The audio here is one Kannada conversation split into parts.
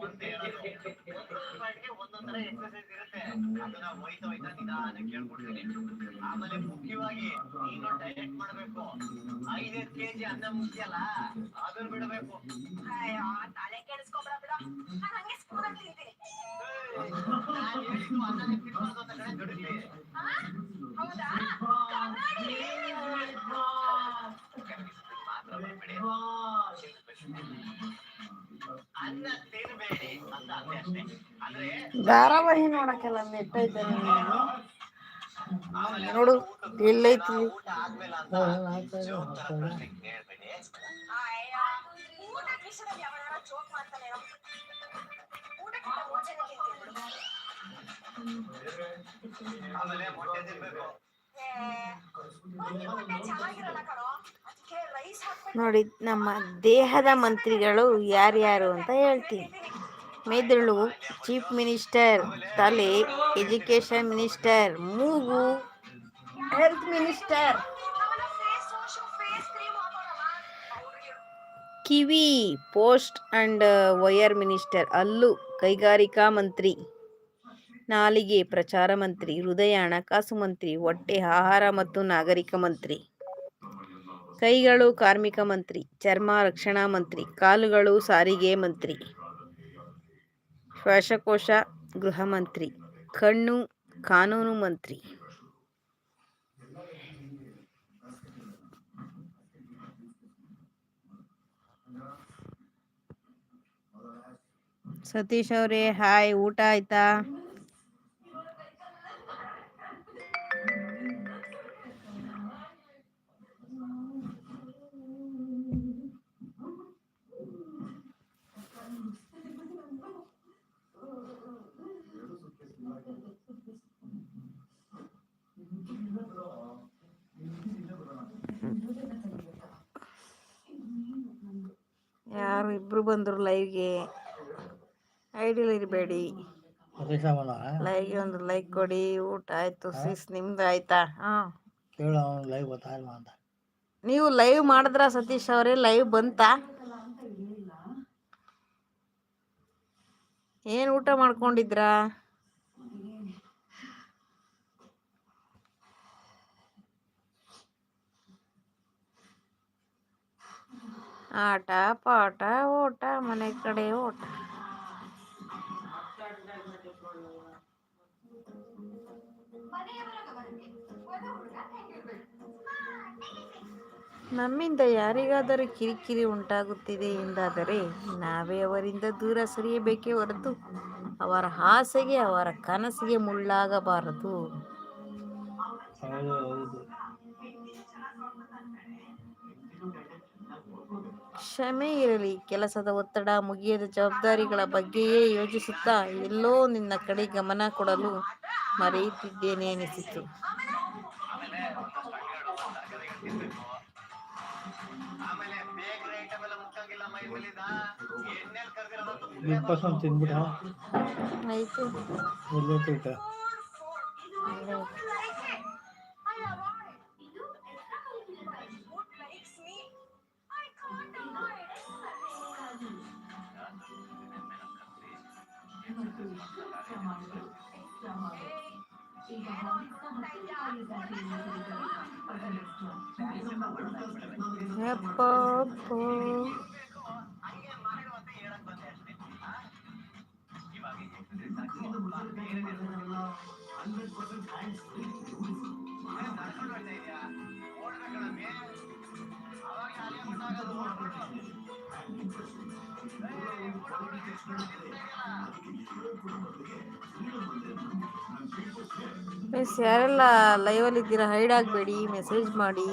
ಒಂದೇ ಇರೋದು. ಒಂದೊಂದ್ ಪಾಯಿಂಟ್ಗೆ ಒಂದೊಂದ್ ಎಕ್ಸರ್ಸೈಸ್ ಇರುತ್ತೆ ಅದನ್ನ ಹೋಯ್ತಾ ಹೋಯ್ತಾ ನಿಧಾನಕ್ಕೆ ಕೇಳ್ಕೊಡ್ತೀನಿ ಆಮೇಲೆ ಮುಖ್ಯವಾಗಿ ನೀನು ಡಯಟ್ ಮಾಡ್ಬೇಕು ಐದೈದು ಕೆಜಿ ಅನ್ನ ಮುಖ್ಯ ಅಲ್ಲ ಅದನ್ನ ಬಿಡಬೇಕು ಅಯ್ಯೋ ತಲೆ ಕೆಡಿಸ್ಕೊಬೇಡ ಬಿಡ ನಾನು ನಾನ್ ತಿನ್ಬಾರ್ದು ಜೋಕ್ ಮಾಡ್ತಾನೆ ಊಟಕ್ಕಿಂತ ನೋಡು ಇಲ್ಲೈತಿ ಆಮೇಲೆ ಮೊಟ್ಟೆ ತಿನ್ಬೇಕು. ನೋಡಿ, ನಮ್ಮ ದೇಹದ ಮಂತ್ರಿಗಳು ಯಾರ್ಯಾರು ಅಂತ ಹೇಳ್ತೀನಿ. ಮೆದುಳು ಚೀಫ್ ಮಿನಿಸ್ಟರ್, ತಲೆ ಎಜುಕೇಶನ್ ಮಿನಿಸ್ಟರ್, ಮೂಗು ಹೆಲ್ತ್ ಮಿನಿಸ್ಟರ್, ಕಿವಿ ಪೋಸ್ಟ್ ಅಂಡ್ ವಯರ್ ಮಿನಿಸ್ಟರ್, ಅಲ್ಲು ಕೈಗಾರಿಕಾ ಮಂತ್ರಿ. ನಾಲಿಗೆ ಪ್ರಚಾರ ಮಂತ್ರಿ ಹೃದಯ ಹಣಕಾಸು ಮಂತ್ರಿ, ಹೊಟ್ಟೆ, ಆಹಾರ ಮತ್ತು ನಾಗರಿಕ ಮಂತ್ರಿ. ಕೈಗಳು ಕಾರ್ಮಿಕ ಮಂತ್ರಿ, ಚರ್ಮ ರಕ್ಷಣಾ ಮಂತ್ರಿ, ಕಾಲುಗಳು ಸಾರಿಗೆ ಮಂತ್ರಿ. ಶ್ವಾಸಕೋಶ ಗೃಹ ಮಂತ್ರಿ, ಕಣ್ಣು ಕಾನೂನು ಮಂತ್ರಿ. ಸತೀಶ್ ಅವರೇ, ಹಾಯ್, ಊಟ ಆಯ್ತಾ? ಬಂದರು ಲೈವ್ಗೆ ಐಡಿಯಲ್ಲಿ ಇರಬೇಡಿ. ಲೈವ್ಗೆ ಒಂದು ಲೈಕ್ ಕೊಡಿ ಊಟ ಆಯ್ತು ಸಿಸ್ ನಿಮ್ದು ಆಯ್ತಾ? ಹಾಂ. ನೀವು ಲೈವ್ ಮಾಡಿದ್ರ ಸತೀಶ್ ಅವರೇ? ಲೈವ್ ಬಂತಾ? ಏನು ಊಟ ಮಾಡ್ಕೊಂಡಿದ್ರಾ? ಆಟ, ಪಾಠ, ಓಟ, ಮನೆ ಕಡೆ ಓಟ. ನಮ್ಮಿಂದ ಯಾರಿಗಾದರೂ ಕಿರಿಕಿರಿ ಉಂಟಾಗುತ್ತಿದೆ ಎಂದಾದರೆ ನಾವೇ ಅವರಿಂದ ದೂರ ಸರಿಯಬೇಕೇ ಹೊರತು ಅವರ ಆಸೆಗೆ, ಅವರ ಕನಸಿಗೆ ಮುಳ್ಳಾಗಬಾರದು. ಕ್ಷಮೆ ಇರಲಿ. ಕೆಲಸದ ಒತ್ತಡ ಮುಗಿಯದ ಜವಾಬ್ದಾರಿಗಳ ಬಗ್ಗೆಯೇ ಯೋಚಿಸುತ್ತಾ ಎಲ್ಲೋ ನಿನ್ನ ಕಡೆ ಗಮನ ಕೊಡಲು ಮರೆಯುತ್ತಿದ್ದೇನೆ ಅನಿಸಿತು. ಆಮೇಲೆ ಯಪ್ಪ ಅಪ್ಪ. ಹಂಗೆ ಮಾಡು ಅಂತ ಹೇಳಕ್ ಬಂದೆ ಅಷ್ಟೇ ಆ? ಇವಾಗ exercise ಸಾಕು. ಪ್ಲೀಸ್ ಯಾರೆಲ್ಲ ಲೈವಲ್ಲಿ ಇದ್ದೀರಾ? ಹೈಡ್ ಆಗಬೇಡಿ ಮೆಸೇಜ್ ಮಾಡಿ.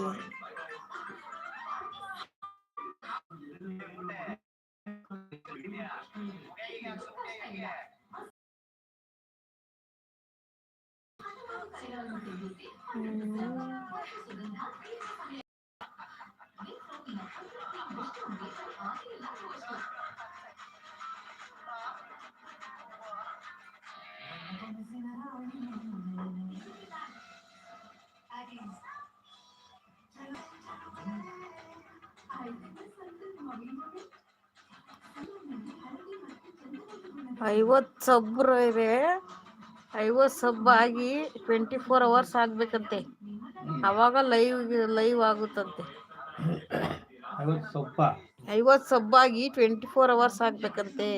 ಐವತ್ತು ಸಬ್ರ ಇದೆ ಐವತ್ತು ಸಬ್ ಆಗಿ ಟ್ವೆಂಟಿ ಫೋರ್ ಅವರ್ಸ್ ಆಗ್ಬೇಕಂತೆ. ಅವಾಗ ಲೈವ್ ಲೈವ್ ಆಗುತ್ತಂತೆ. ಐವತ್ತು ಸಬ್ ಆಗಿ ಟ್ವೆಂಟಿ ಫೋರ್ ಅವರ್ಸ್ ಆಗ್ಬೇಕಂತೆ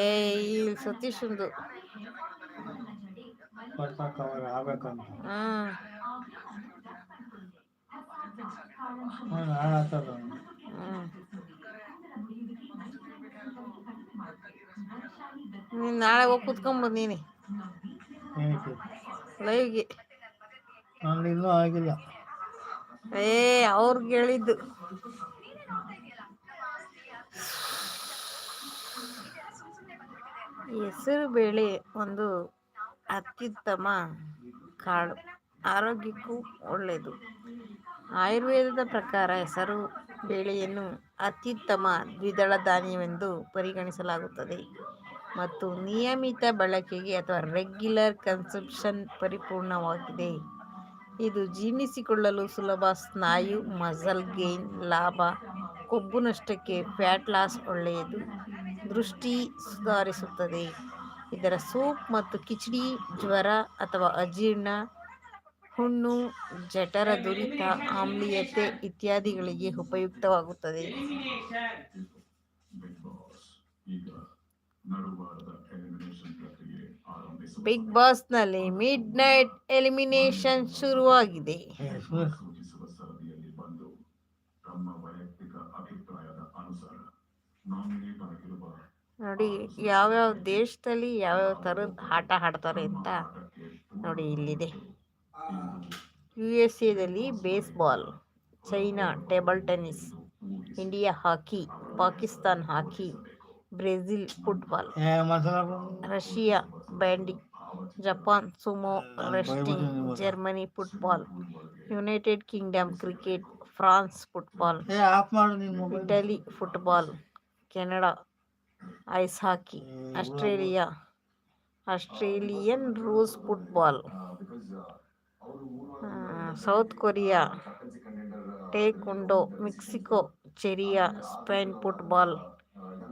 ಏ ಇಲ್ಲಿ ಸತೀಶಂದು. ಹ್ಮ್. ನಾನು ನಾಳೆ ಹೋಗಿ ಕುತ್ಕೊಂಬೋದು ನೀನೆ ಏನಕ್ಕೆ ಲೈವ್ಗೆ ನಾನು ಇನ್ನೂ ಆಗಿಲ್ಲ. ಏ ಅವ್ರಿಗೆ ಹೇಳಿದ್ದು. ಹೆಸರು ಬೇಳೆ ಒಂದು ಅತ್ಯುತ್ತಮ ಕಾಳು. ಆರೋಗ್ಯಕ್ಕೂ ಒಳ್ಳೆಯದು ಆಯುರ್ವೇದದ ಪ್ರಕಾರ ಹೆಸರು ಬೇಳೆಯನ್ನು ಅತ್ಯುತ್ತಮ ದ್ವಿದಳ ಧಾನ್ಯವೆಂದು ಪರಿಗಣಿಸಲಾಗುತ್ತದೆ. ಮತ್ತು ನಿಯಮಿತ ಬಳಕೆಗೆ ಅಥವಾ ರೆಗ್ಯುಲರ್ ಕನ್ಸಂಪ್ಷನ್ ಪರಿಪೂರ್ಣವಾಗಿದೆ. ಇದು ಜೀರ್ಣಿಸಿಕೊಳ್ಳಲು ಸುಲಭ, ಸ್ನಾಯು ಮಸಲ್ ಗೇನ್ ಲಾಭ, ಕೊಬ್ಬು ನಷ್ಟಕ್ಕೆ ಫ್ಯಾಟ್ ಲಾಸ್ ಒಳ್ಳೆಯದು, ದೃಷ್ಟಿ ಸುಧಾರಿಸುತ್ತದೆ. ಇದರ ಸೂಪ್ ಮತ್ತು ಕಿಚಡಿ, ಜ್ವರ ಅಥವಾ ಅಜೀರ್ಣ, ಹುಣ್ಣು, ಜಠರ, ದುರಿತ, ಆಮ್ಲೀಯತೆ ಇತ್ಯಾದಿಗಳಿಗೆ ಉಪಯುಕ್ತವಾಗುತ್ತದೆ. ಬಿಗ್ ಬಾಸ್ನಲ್ಲಿ ಮಿಡ್ ನೈಟ್ ಎಲಿಮಿನೇಷನ್ ಶುರುವಾಗಿದೆ. ಹೆಸರು ನೋಡಿ ಯಾವ್ಯಾವ ದೇಶದಲ್ಲಿ ಯಾವ್ಯಾವ ಥರದ ಆಟ ಆಡ್ತಾರೆ ಅಂತ ನೋಡಿ ಇಲ್ಲಿದೆ. U S ಎದಲ್ಲಿ baseball China table tennis India hockey Pakistan hockey Brazil football ಏ ಮಸಾಲ ಬಂದು Russia bandy Japan sumo wrestling Germany football United Kingdom cricket France football ಏ ಆಫ್ ಮಾಡು ನಿನ್ನ mobile Italy football Canada ice hockey Australia Australian rules football South Korea taekwondo Mexico ಚೆರಿಯಾ Spain football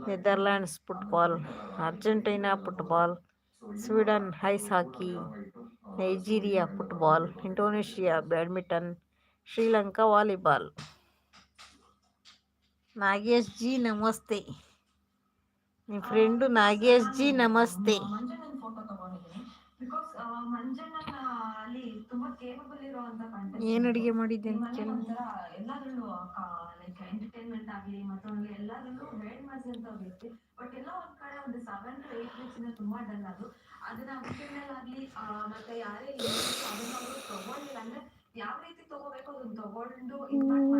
Netherlands football Argentina football Sweden ice hockey Nigeria football Indonesia badminton Sri Lanka volleyball Nagesh ji ನಮಸ್ತೆ ನಿಮ್ಮ ಫ್ರೆಂಡು ನಾಗೇಶ್ ಜಿ ನಮಸ್ತೆ ಏನು ಅಡುಗೆ ಮಾಡಿದ್ದೆ? ಅಂತ ಕೇಳಿ. ಎಂಟರ್ಟೈನ್ಮೆಂಟ್ ಆಗ್ಲಿ ಮತ್ತೊಂದು ಎಲ್ಲಾದ್ರಲ್ಲೂ ಬೇಡ್ ಮಾಡಿಸಿದಂತ ವ್ಯಕ್ತಿ ಬಟ್ ಎಲ್ಲ ಒಂದ್ ಕಡೆ ಒಂದು ಸೆವೆನ್ ಟು ಏಟ್ ವೀಕ್ಸ್ ಇಂದ ತುಂಬಾ ಡಲ್ ಅದು. ಅದನ್ನ ವೀಕೆಂಡ್ ಆಗ್ಲಿ ಮತ್ತೆ ಯಾರೇ ಅದನ್ನ ಅವರು ತಗೊಂಡಿಲ್ಲ ಅಂದ್ರೆ ಯಾವ ರೀತಿ ತಗೋಬೇಕು ಅದನ್ನ ತಗೊಂಡು ಇಂಪ್ಯಾಕ್ಟ್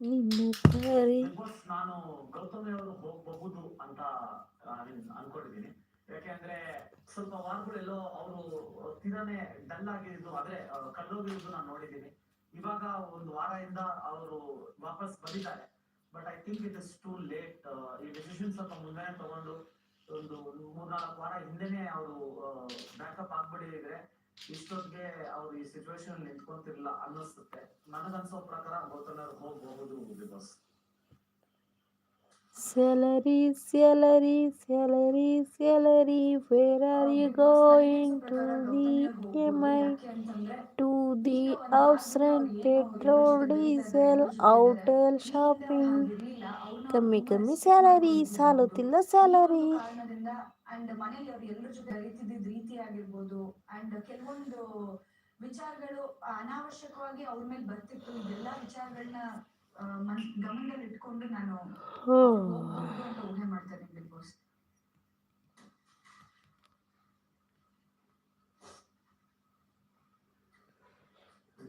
ನಿನ್ನ ದಾರಿ ನಾನು ಗೌತಮಿ ಅವರು ಹೋಗಬಹುದು ಅಂತ ಅನ್- ಅನ್ಕೊಂಡಿದ್ದೀನಿ. ಯಾಕೆಂದ್ರೆ ಸ್ವಲ್ಪ ವಾರಗಳೆಲ್ಲೋ ಅವರು ತೀರಾನೇ ಡಲ್ ಆಗಿದ್ದು ಆದ್ರೆ ಕಲ್ಲೋಗಿರೋದು ನಾನು ನೋಡಿದ್ದೀನಿ. ಇವಾಗ ಒಂದು ವಾರದಿಂದ ಅವರು ವಾಪಸ್ ಬಂದಿದ್ದಾರೆ. But I think it is too late ಈ ಡಿಸಿಷನ್ ಸ್ವಲ್ಪ ಮುಂದೆ ತಗೊಂಡು, ಒಂದು ಮೂರ್ನಾಲ್ಕು ವಾರ ಹಿಂದೆನೆ ಅವರು ಬ್ಯಾಕಪ್ ಆಗ್ಬಿಟ್ಟಿದ್ರೆ ಇಷ್ಟೊತ್ತಿಗೆ ಅವ್ರು ಈ ಸಿಚುವೇಶನ್ ನಿಂತ್ಕೊಂತಿರ್ಲಿಲ್ಲ ಅನ್ನಿಸುತ್ತೆ ನನಗನ್ಸೋ ಪ್ರಕಾರ ಗೌತಮ್ ಅವ್ರು ಹೋಗಬಹುದು because Celery, celery, celery, celery, where are you going to the MI? To the house rent, petrol, diesel, hotel, shopping. ಕಮ್ಮಿ ಕಮ್ಮಿ ಸ್ಯಾಲರಿ ಸಾಲುತ್ತಿಲ್ಲ ಸ್ಯಾಲರಿ ಕಾರಣದಿಂದ And ಮನೇಲಿ ಅವ್ರು ಎಲ್ಲರ ಜೊತೆ ಅರಿತಿದ್ದ ರೀತಿ ಆಗಿರ್ಬೋದು ಅಂಡ್ ಕೆಲವೊಂದು ವಿಚಾರಗಳು ಅನಾವಶ್ಯಕವಾಗಿ ಅವ್ರ ಮೇಲೆ ಬರ್ತಿತ್ತು. ಇದೆಲ್ಲಾ ವಿಚಾರಗಳನ್ನ ಮನ್ ಗಮನದಲ್ಲಿ ಇಟ್ಕೊಂಡು ನಾನು ಊಹೆ ಮಾಡ್ತಾ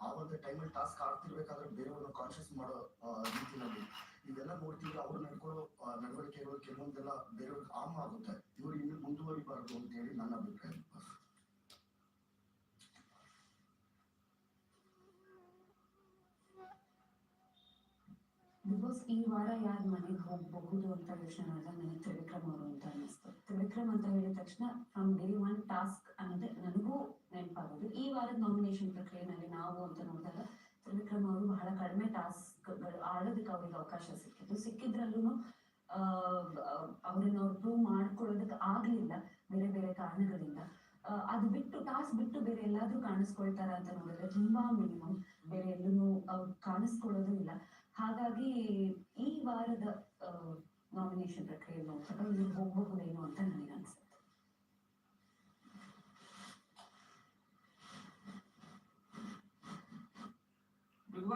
ಆ ಒಂದು ಟೈಮಲ್ಲಿ ಟಾಸ್ಕ್ ಆಗ್ತಿರ್ಬೇಕಾದ್ರೆ ಬೇರೆಯವ್ರನ್ನ ಕಾನ್ಶಿಯಸ್ ಮಾಡೋ ರೀತಿನಲ್ಲಿ. ಇವೆಲ್ಲ ನೋಡ್ತಿದ್ರೆ ಅವ್ರು ನಡ್ಕೊಳ್ಳೋ ನಡವಳಿಕೆಗಳು ಕೆಲವೊಂದೆಲ್ಲ ಬೇರೆಯವ್ರಿಗೆ ಆಮ್ ಆಗುತ್ತೆ. ಇವ್ರು ಇನ್ನು ಮುಂದುವರಿಬಾರದು ಅಂತ ಹೇಳಿ ನನ್ನ ಅಭಿಪ್ರಾಯ. ಬಿಕಾಸ್ ಈ ವಾರ ಯಾರು ಮನೆಗೆ ಹೋಗಬಹುದು ಅಂತ ಯೋಚನೆ ಮಾಡಿದಾಗ ನನಗೆ ತ್ರಿವಿಕ್ರಮ್ ಅವರು ಅಂತ ಅನ್ನಿಸ್ತು. ತ್ರಿವಿಕ್ರಮ್ ಅಂತ ಹೇಳಿದ ತಕ್ಷಣ ಫ್ರಮ್ ಡೇ ಒನ್ ಟಾಸ್ಕ್ ಅನ್ನೋದೇ ನನಗೂ ನೆನಪಾಗೋದು. ಈ ವಾರದ ನಾಮಿನೇಷನ್ ಪ್ರಕ್ರಿಯೆನಲ್ಲಿ ನಾವು ಅಂತ ನೋಡಿದಾಗ ತ್ರಿವಿಕ್ರಮ್ ಅವರು ಬಹಳ ಕಡಿಮೆ ಟಾಸ್ಕ್ಗಳು ಆಡೋದಕ್ಕೆ ಅವ್ರಿಗೆ ಅವಕಾಶ ಸಿಕ್ಕಿತ್ತು. ಸಿಕ್ಕಿದ್ರಲ್ಲೂ ಅವ್ರನ್ನ ಅವ್ರು ಪ್ರೂವ್ ಮಾಡ್ಕೊಳ್ಳೋದಕ್ಕೆ ಆಗ್ಲಿಲ್ಲ ಬೇರೆ ಬೇರೆ ಕಾರಣಗಳಿಂದ. ಅದು ಬಿಟ್ಟು, ಟಾಸ್ಕ್ ಬಿಟ್ಟು ಬೇರೆ ಎಲ್ಲಾದ್ರೂ ಕಾಣಿಸ್ಕೊಳ್ತಾರ ಅಂತ ನೋಡಿದ್ರೆ ತುಂಬಾ ಮಿನಿಮಮ್ ಬೇರೆ ಎಲ್ಲೂ ಕಾಣಿಸ್ಕೊಳ್ಳೋದು ಇಲ್ಲ. ಹಾಗಾಗಿ ಈ ವಾರದ ನಾಮಿನೇಷನ್ ಪ್ರಕ್ರಿಯೆ ನೋಡಿದಾಗ ಇವ್ರು ಹೋಗಬಹುದೇನೋ ಅಂತ ನನಗೆ ಅನ್ಸುತ್ತೆ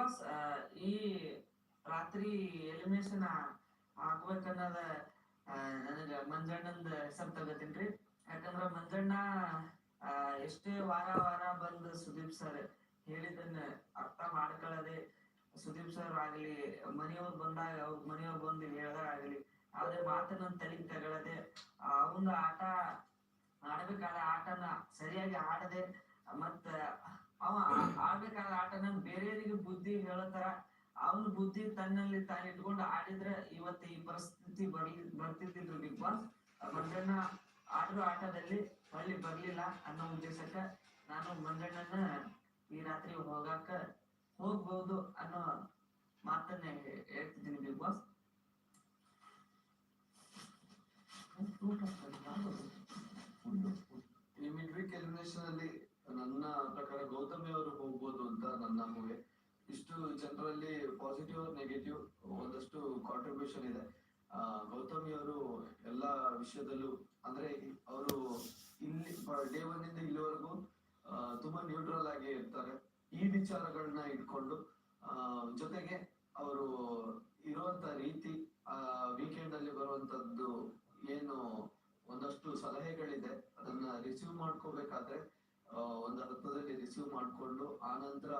ಆ, ಈ ರಾತ್ರಿ ಎಲಿಮಿನೇಷನ್ ಆಗ್ಬೇಕನ್ನೋದ ನನಗೆ ಮಂಜಣ್ಣಂದ ಹೆಸರು ತಗೋತೀನ್ರಿ. ಯಾಕಂದ್ರ ಮಂಜಣ್ಣ ಎಷ್ಟೇ ವಾರ ವಾರ ಬಂದು ಸುದೀಪ್ ಸರ್ ಹೇಳಿದನ್ನ ಅರ್ಥ ಮಾಡ್ಕೊಳ್ಳದೆ ಸುದೀಪ್ ಸರ್ ಆಗ್ಲಿ ಮನೆಯವ್ರು ಬಂದಾಗ ಅವ್ರ ಮನೆಯವ್ರು ಬಂದು ಹೇಳ್ದಾಗಲಿ ಯಾವ್ದೇ ಮಾತನ್ನ ತಲೆಗೆ ತಗೊಳ್ಳದೆ ಅವನ ಆಟ ಆಡ್ಬೇಕಾದ ಆಟನ ಸರಿಯಾಗಿ ಆಡದೆ ಮತ್ತ ಅವ ಆಡ್ಬೇಕಾದ ಬುದ್ಧಿ ಹೇಳತರ ಅವನ ಬುದ್ಧಿ ತನ್ನಲ್ಲಿ ತಾನು ಇಟ್ಕೊಂಡು ಆಡಿದ್ರೆ ಇವತ್ತು ಈ ಪರಿಸ್ಥಿತಿ ಬರ್ಲಿ ಬರ್ತಿದ್ದಿಲ್ರಿ ಬಿಗ್ ಬಾಸ್. ಮಂಜಣ್ಣ ಆಡಿರೋ ಆಟದಲ್ಲಿ ಹೊಳ್ಳಿ ಬರ್ಲಿಲ್ಲ ಅನ್ನೋ ಉದ್ದೇಶಕ್ಕ ನಾನು ಮಂಜಣ್ಣನ ಈ ರಾತ್ರಿ ಹೋಗಾಕ ಹೋಗ್ಬಹುದು ಅನ್ನೋ ಮಾತನ್ನ ಹೇಳ್ತಿದ್ದೀನಿ ಬಿಗ್ ಬಾಸ್. ಈ ಮಿಡ್ ವೀಕ್ ಎಲಿಮಿನೇಷನ್ ಅಲ್ಲಿ ನನ್ನ ಪ್ರಕಾರ ಗೌತಮಿ ಅವರು ಹೋಗ್ಬೋದು ಅಂತ ನನ್ನ ಊಹೆ ಜನರಲ್ಲಿ ಪಾಸಿಟಿವ್ ನೆಗೆಟಿವ್ ಒಂದಷ್ಟು ಕಾಂಟ್ರಿಬ್ಯೂಷನ್ ಇದೆ. ಆ, ಗೌತಮಿ ಅವರು ಎಲ್ಲ ವಿಷಯದಲ್ಲೂ ಅಂದ್ರೆ ಅವರು ಇಲ್ಲಿ ಡೇ ಒನ್ ಇಂದ ಇಲ್ಲಿವರೆಗೂ ತುಂಬಾ ನ್ಯೂಟ್ರಲ್ ಆಗಿ ಇರ್ತಾರೆ. ಈ ವಿಚಾರಗಳನ್ನ ಇಟ್ಕೊಂಡು ಆ, ಜೊತೆಗೆ ಅವರು ಇರುವಂತ ರೀತಿ ಆ ವೀಕೆಂಡ್ ಅಲ್ಲಿ ಬರುವಂತದ್ದು ಏನು ಒಂದಷ್ಟು ಸಲಹೆಗಳಿದೆ ಅದನ್ನ ರಿಸೀವ್ ಮಾಡ್ಕೋಬೇಕಾದ್ರೆ ಆ, ಒಂದು ಅರ್ಥದಲ್ಲಿ ರಿಸೀವ್ ಮಾಡ್ಕೊಂಡು ಆನಂತರ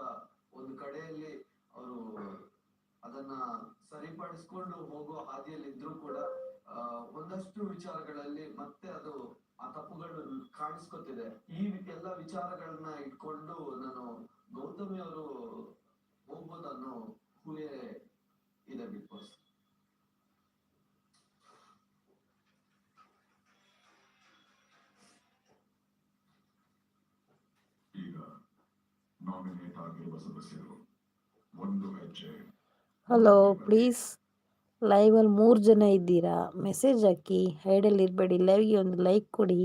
ಒಂದು ಕಡೆಯಲ್ಲಿ ಸರಿಪಡಿಸ್ಕೊಂಡು ಹೋಗೋ ಹಾದಿಯಲ್ಲಿ ಇದ್ರೂ ಕೂಡ ಒಂದಷ್ಟು ವಿಚಾರಗಳಲ್ಲಿ ಮತ್ತೆ ಅದು ಆ ತಪ್ಪುಗಳು ಕಾಣಿಸ್ಕೊತಿದೆ. ಈ ಎಲ್ಲ ವಿಚಾರಗಳನ್ನ ಇಟ್ಕೊಂಡು ನಾನು ಗೌತಮಿ ಅವರು ಹೋಗ್ಬೋದು ಅನ್ನೋ ಊಹೆ ಇದೆ ಬಿಗ್ ಬಾಸ್. ಈಗ ನಾಮಿನೇಟ್ ಆಗಿರುವ ಸದಸ್ಯರು ಒಂದು ಹೆಜ್ಜೆ ಹಲೋ ಪ್ಲೀಸ್ ಲೈವಲ್ಲಿ ಮೂರು ಜನ ಇದ್ದೀರಾ? ಮೆಸೇಜ್ ಹಾಕಿ. ಹೈಡಲ್ಲಿ ಇರಬೇಡಿ. ಲೈವ್ಗೆ ಒಂದು ಲೈಕ್ ಕೊಡಿ.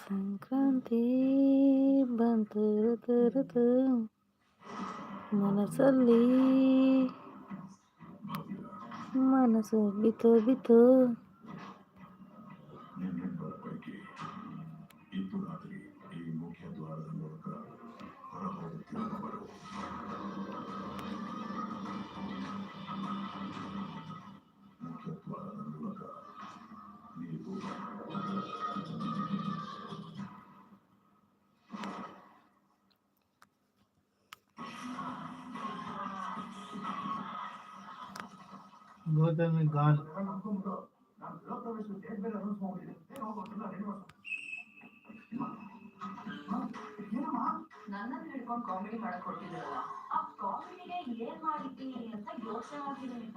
ಸಂಕ್ರಾಂತಿ ಬಂತು ಮನಸ್ಸಲ್ಲಿ ಮನಸ್ಸು ಬಿತು ಬಿತು ರೆಡಿ ಮಾಡ್ಕೊ ಏನಮ್ಮ ನನ್ನನ್ನು ಹಿಡ್ಕೊಂಡು ಕಾಮಿಡಿ ಮಾಡಕ್ ಕೊಟ್ಟಿದ್ರಲ್ಲ ಆ ಕಾಮಿಡಿಗೆ ಏನ್ ಮಾಡಿದ್ದೀನಿ ಅಂತ ಯೋಚನೆ ಮಾಡ್ತಿದ್ದೀನಿ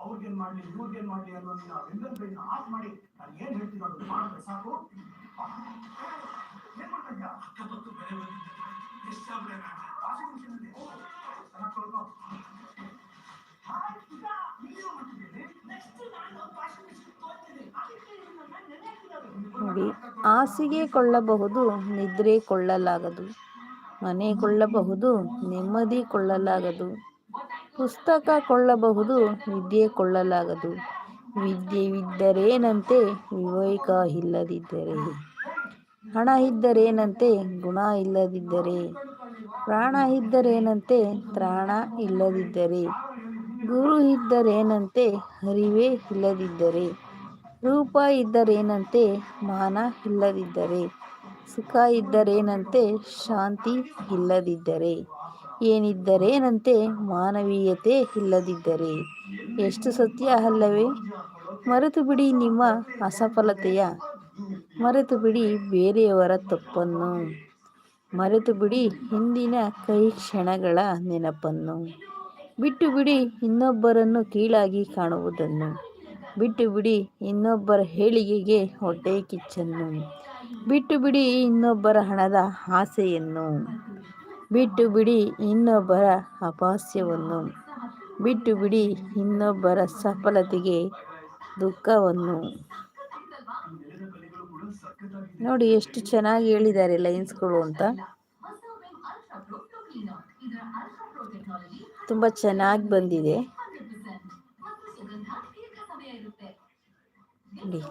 ಅವ್ರಿಗೇನ್ ಮಾಡ್ಲಿ ಇವ್ರಿಗೇನ್ ಮಾಡ್ಲಿ ಅನ್ನೋ ನಿನ್ನ ವಿಂಗಲ್ ಬ್ರೈನ್ ಆಫ್ ಮಾಡಿ ನಾನು ಏನ್ ಹೇಳ್ತೀನಿ ಅದನ್ನ ಮಾಡಿದ್ರೆ ಸಾಕು ಆಹ್, ಏನ್ ಮಾಡ್ತಾ ಇದ್ಯಾ ಅಕ್ಕಪಕ್ಕ ಬೆಳೆ ಬಂದಿದ್ದೆ ವಾಷಿಂಗ್ ಮಿಷಿನ್ ಅಲ್ಲಿ ಚೆನ್ನಾಗಿ ನೋಡಿ ಹಾಸಿಗೆ ಕೊಳ್ಳಬಹುದು, ನಿದ್ರೆ ಕೊಳ್ಳಲಾಗದು. ಮನೆ ಕೊಳ್ಳಬಹುದು, ನೆಮ್ಮದಿ ಕೊಳ್ಳಲಾಗದು. ಪುಸ್ತಕ ಕೊಳ್ಳಬಹುದು, ವಿದ್ಯೆ ಕೊಳ್ಳಲಾಗದು. ವಿದ್ಯೆವಿದ್ದರೇನಂತೆ ವಿವೇಕ ಇಲ್ಲದಿದ್ದರೆ. ಹಣ ಇದ್ದರೇನಂತೆ, ಗುಣ ಇಲ್ಲದಿದ್ದರೆ. ಪ್ರಾಣ ಇದ್ದರೇನಂತೆ, ತ್ರಾಣ ಇಲ್ಲದಿದ್ದರೆ. ಗುರು ಇದ್ದರೇನಂತೆ ಅರಿವೇ ಇಲ್ಲದಿದ್ದರೆ. ರೂಪ ಇದ್ದರೇನಂತೆ ಮಾನ ಇಲ್ಲದಿದ್ದರೆ, ಸುಖ ಇದ್ದರೇನಂತೆ ಶಾಂತಿ ಇಲ್ಲದಿದ್ದರೆ, ಏನಿದ್ದರೇನಂತೆ ಮಾನವೀಯತೆ ಇಲ್ಲದಿದ್ದರೆ. ಎಷ್ಟು ಸತ್ಯ ಅಲ್ಲವೇ? ಮರೆತು ಬಿಡಿ ನಿಮ್ಮ ಅಸಫಲತೆಯ, ಮರೆತು ಬಿಡಿ ಬೇರೆಯವರ ತಪ್ಪನ್ನು, ಮರೆತು ಬಿಡಿ ಹಿಂದಿನ ಕೈ ಕ್ಷಣಗಳ ನೆನಪನ್ನು. ಬಿಟ್ಟು ಬಿಡಿ ಇನ್ನೊಬ್ಬರನ್ನು ಕೀಳಾಗಿ ಕಾಣುವುದನ್ನು. ಬಿಟ್ಟು ಬಿಡಿ ಇನ್ನೊಬ್ಬರ ಹೇಳಿಗೆಗೆ ಹೊಟ್ಟೆ ಕಿಚ್ಚನ್ನು. ಬಿಟ್ಟು ಬಿಡಿ ಇನ್ನೊಬ್ಬರ ಹಣದ ಆಸೆಯನ್ನು. ಬಿಟ್ಟು ಬಿಡಿ ಇನ್ನೊಬ್ಬರ ಅಪಾಸ್ಯವನ್ನು ಬಿಟ್ಟು ಬಿಡಿ ಇನ್ನೊಬ್ಬರ ಸಫಲತೆಗೆ ದುಃಖವನ್ನು. ನೋಡಿ, ಎಷ್ಟು ಚೆನ್ನಾಗಿ ಹೇಳಿದ್ದಾರೆ ಲೈನ್ಸ್ಗಳು ಅಂತ. ತುಂಬ ಚೆನ್ನಾಗಿ ಬಂದಿದೆ. ಹೇಳಿ